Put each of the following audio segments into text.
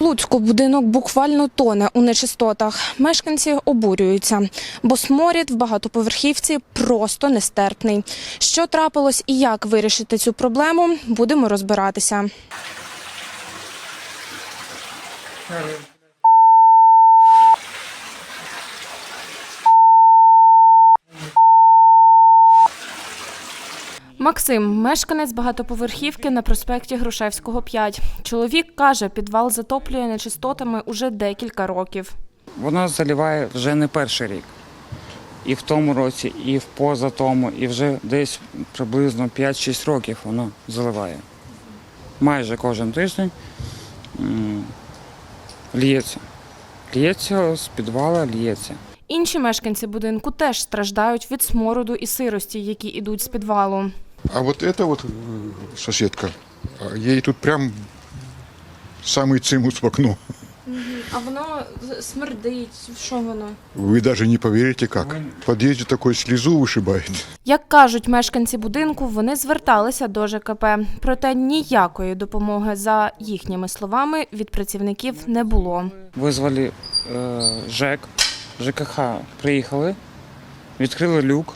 Луцьку будинок буквально тоне у нечистотах. Мешканці обурюються, бо сморід в багатоповерхівці просто нестерпний. Що трапилось і як вирішити цю проблему, будемо розбиратися. Максим, мешканець багатоповерхівки на проспекті Грушевського 5. Чоловік каже, підвал затоплює нечистотами уже декілька років. Воно заливає вже не перший рік. І в тому році, і в позатому, і вже десь приблизно 5-6 років воно заливає. Майже кожен тиждень лється. Лється з підвала, лється. Інші мешканці будинку теж страждають від смороду і сирості, які йдуть з підвалу. А вот эта вот э, соседка, а ей тут прям самый цимус в окно. А воно смердить. Що воно? Вы даже не поверите как. В подъезде такой слезу вышибает. Як кажуть мешканці будинку, вони зверталися до ЖКП. Проте ніякої допомоги, за їхніми словами, від працівників не було. Визвали е, ЖЕК, ЖКХ приїхали, відкрили люк.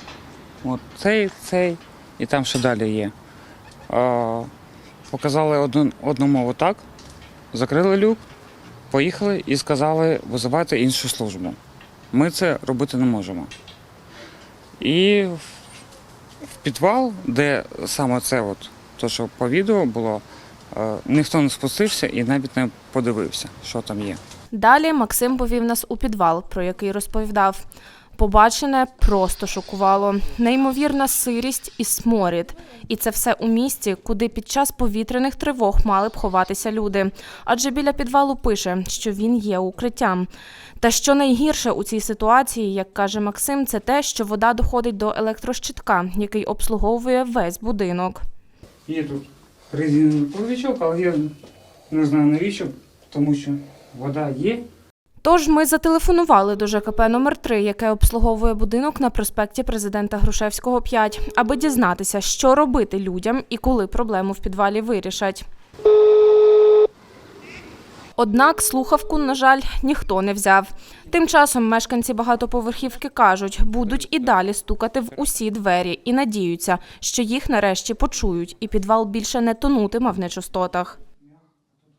От цей, цей, і там ще далі є. Е, показали один, одному отак, закрили люк, поїхали і сказали визивати іншу службу. Ми це робити не можемо. І в, в підвал, де саме це, от, то, що по відео було, е, ніхто не спустився і навіть не подивився, що там є. Далі Максим повів нас у підвал, про який розповідав. Побачене просто шокувало. Неймовірна сирість і сморід. І це все у місті, куди під час повітряних тривог мали б ховатися люди. Адже біля підвалу пише, що він є укриттям. Та що найгірше у цій ситуації, як каже Максим, це те, що вода доходить до електрощитка, який обслуговує весь будинок. Є тут резиновий повічок, але я не знаю навіщо, тому що вода є. Тож ми зателефонували до ЖКП номер 3 яке обслуговує будинок на проспекті президента Грушевського 5, аби дізнатися, що робити людям і коли проблему в підвалі вирішать. Однак слухавку, на жаль, ніхто не взяв. Тим часом мешканці багатоповерхівки кажуть, будуть і далі стукати в усі двері і надіються, що їх нарешті почують, і підвал більше не тонутиме в нечистотах.